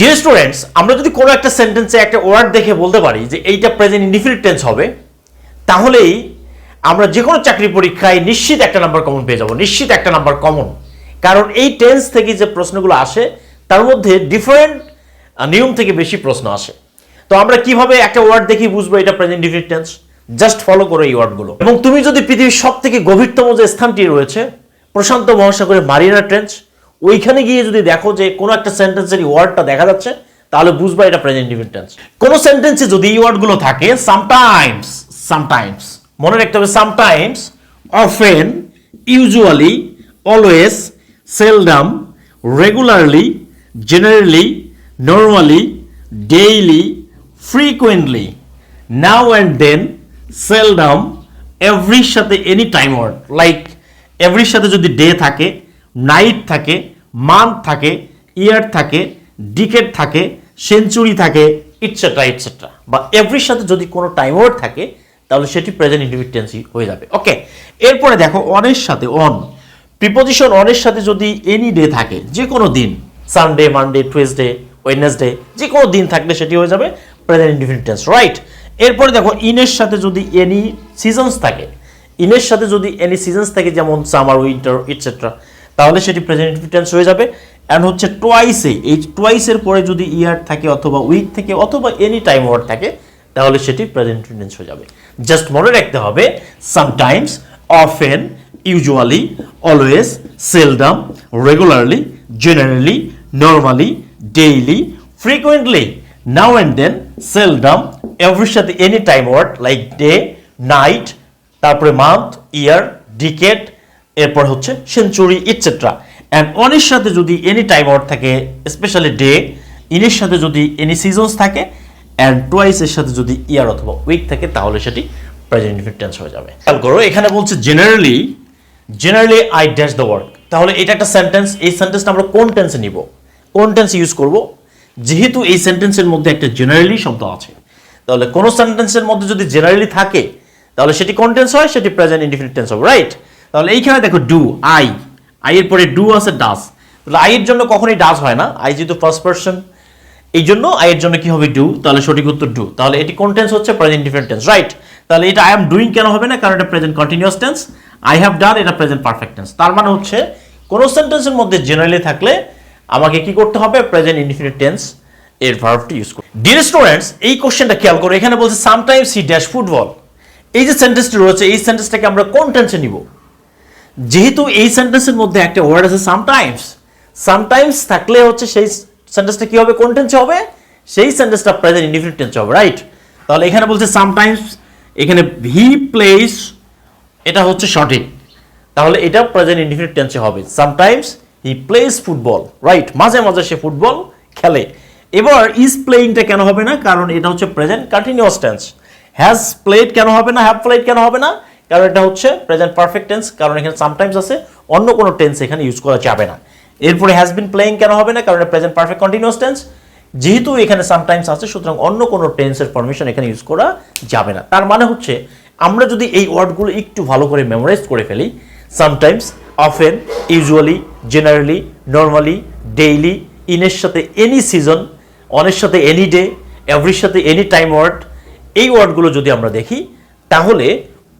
Dear students আমরা যদি কোনো একটা সেন্টেন্সে একটা ওয়ার্ড দেখে বলতে পারি যে এইটা প্রেজেন্ট ইনডিফিনিট টেন্স হবে, তাহলেই আমরা যে কোনো চাকরি পরীক্ষায় নিশ্চিত একটা নাম্বার কমন পেয়ে যাব, নিশ্চিত একটা নাম্বার কমন কারণ এই টেন্স থেকে যে প্রশ্নগুলো আসে, তার মধ্যে ডিফারেন্ট নিয়ম থেকে বেশি প্রশ্ন আসে। তো আমরা কীভাবে একটা ওয়ার্ড দেখি বুঝব এটা present indefinite tense just follow করো এই ওয়ার্ডগুলো এবং তুমি যদি পৃথিবীর সব থেকে গভীরতম যে স্থানটি রয়েছে, প্রশান্ত মহাসাগরের মারিনা ট্রেঞ্চ ওইখানে গিয়ে যদি দেখো যে কোনো একটা সেন্টেন্সের ওয়ার্ডটা দেখা যাচ্ছে, তাহলে বুঝবা এটা প্রেজেন্ট ইনডিফিনিট টেন্স কোনো সেন্টেন্সে যদি এই ওয়ার্ডগুলো থাকে সামটাইমস সামটাইমস মনে রাখতে হবে sometimes often usually always seldom regularly generally normally daily frequently now and then seldom এভরির সাথে এনি টাইম ওয়ার্ড লাইক এভরির সাথে যদি ডে থাকে নাইট থাকে মান্থ থাকে, ইয়ার থাকে, ডিকেট থাকে, সেঞ্চুরি থাকে ইটসেট্রা ইটসেট্রা বা এভরির সাথে যদি কোনো টাইম ওয়ার্ড থাকে, তাহলে সেটি প্রেজেন্ট ইন্ডিভিটেন্সি হয়ে যাবে। ওকে এরপরে দেখো অনের সাথে অন প্রিপোজিশন অনের সাথে যদি এনি ডে থাকে যে কোনো দিন সানডে মানডে টুয়েসডে ওয়েডনেসডে যে কোনো দিন থাকলে সেটি হয়ে যাবে প্রেজেন্ট ইন্ডিফিনিট টেন্স রাইট এরপরে দেখো ইনের সাথে যদি এনি সিজনস থাকে ইনের সাথে যদি এনি সিজনস থাকে, যেমন সামার উইন্টার ইটসেট্রা তাহলে সেটি প্রেজেন্ট টেন্স হয়ে যাবে। অ্যান্ড হচ্ছে টোয়াইসে এই টোয়াইসের পরে যদি ইয়ার থাকে অথবা উইক থেকে অথবা এনি টাইম ওয়ার্ড থাকে, তাহলে সেটি প্রেজেন্ট টেন্স হয়ে যাবে। জাস্ট মনে রাখতে হবে sometimes often usually always seldom regularly generally normally daily frequently now and then seldom এভরির সাথে any time word like day night তারপরে মান্থ ইয়ার ডিকেট এরপর হচ্ছে সেঞ্চুরি ইটসেট্রা অ্যান্ড অনের সাথে যদি এনি টাইম ওয়ার্ড থাকে স্পেশালি ডে ইনের সাথে যদি এনি সিজনস থাকে অ্যান্ড টোয়াইসের সাথে যদি ইয়ার অথবা উইক থাকে, তাহলে সেটি প্রেজেন্ট টেন্স হয়ে যাবে। খেয়াল করো, এখানে বলছে generally generally I dash the work তাহলে এটা একটা সেন্টেন্স এই সেন্টেন্সটা আমরা কোন টেন্সে নিব? কোন টেন্স ইউজ করব? যেহেতু এই সেন্টেন্সের মধ্যে একটা জেনারেলি শব্দ আছে, তাহলে কোনো সেন্টেন্সের মধ্যে যদি জেনারেলি থাকে, তাহলে সেটি কোন টেন্স হয়? সেটি প্রেজেন্ট ইনডিফিনিট টেন্স হবে রাইট তাহলে এইখানে দেখো ডু আই আই এর পরে ডু আছে ডাস তাহলে আই এর জন্য কখনোই ডাস হয় না। আই যেহেতু ফার্স্ট পার্সন এই জন্য আই এর জন্য কি হবে ডু তাহলে সঠিক উত্তর ডু তাহলে এটি কোন টেন্স হচ্ছে? প্রেজেন্ট ইনডিফিনিট টেন্স রাইট তাহলে এটা আই এম ডুইং কেন হবে না? কারণ এটা present continuous tense I have done এটা প্রেজেন্ট পারফেক্ট টেন্স তার মানে হচ্ছে, কোন সেন্টেন্সের মধ্যে জেনারেলি থাকলে আমাকে কি করতে হবে? প্রেজেন্ট ইনডিফিনিট টেন্স এর ভার্বটি ইউজ করতে ডিয়ার স্টুডেন্টস এই কোশ্চেনটা খেয়াল করো। এখানে বলছে সামটাইমস হি ড্যাশ ফুটবল এই যে সেন্টেন্সটি রয়েছে, এই সেন্টেন্সটাকে আমরা কোন টেন্সে নিব? যেহেতু এই সেন্টেন্সের মধ্যে একটা ওয়ার্ড আছে সামটাইমস সামটাইমস থাকলে হচ্ছে সেই সেন্টেন্সটা কি হবে, কোন টেন্সে হবে? সেই সেন্টেন্সটা প্রেজেন্ট ইনডিফিনিট টেন্সে হবে রাইট তাহলে এখানে বলছে সামটাইমস এখানে হি প্লেস এটা হচ্ছে সঠিক তাহলে এটা প্রেজেন্ট ইনডিফিনিট টেন্সে হবে। Sometimes he plays football right মাঝে মাঝে সে ফুটবল খেলে। এবার ইজ প্লেইংটা কেন হবে না? কারণ এটা হচ্ছে present continuous tense has played কেন হবে না? হ্যাভ প্লেড কেন হবে না? কারণ এটা হচ্ছে প্রেজেন্ট পারফেক্ট টেন্স কারণ এখানে সামটাইমস আছে, অন্য কোনো টেন্স এখানে ইউজ করা যাবে না। এরপরে হ্যাজ বিন প্লেইং কেন হবে না? কারণ প্রেজেন্ট পারফেক্ট কন্টিনিউয়াস টেন্স যেহেতু এখানে সামটাইমস আছে, সুতরাং অন্য কোনো টেন্সের ফরমেশন এখানে ইউজ করা যাবে না। তার মানে হচ্ছে, আমরা যদি এই ওয়ার্ডগুলো একটু ভালো করে মেমোরাইজ করে ফেলি sometimes often usually generally normally daily ইনের সাথে এনি সিজন অনের সাথে এনি ডে এভরির সাথে এনি টাইম ওয়ার্ড এই ওয়ার্ডগুলো যদি আমরা দেখি, তাহলে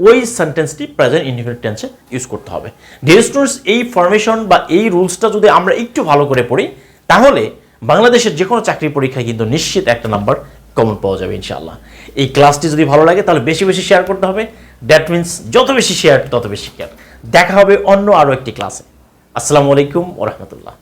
ওই সেন্টেন্সটি প্রেজেন্ট ইনডিফিনিট টেন্সে ইউজ করতে হবে। ডিয়ার স্টুডেন্টস এই ফরমেশন বা এই রুলসটা যদি আমরা একটু ভালো করে পড়ি, তাহলে বাংলাদেশের যে কোনো চাকরি পরীক্ষায় কিন্তু নিশ্চিত একটা নাম্বার কমন পাওয়া যাবে ইনশাআল্লাহ। এই ক্লাসটি যদি ভালো লাগে, তাহলে বেশি বেশি শেয়ার করতে হবে। দ্যাট মিন্স যত বেশি শেয়ার তত বেশি কেয়ার দেখা হবে অন্য আরও একটি ক্লাসে আসসালামু আলাইকুম ওরহমতুল্লাহ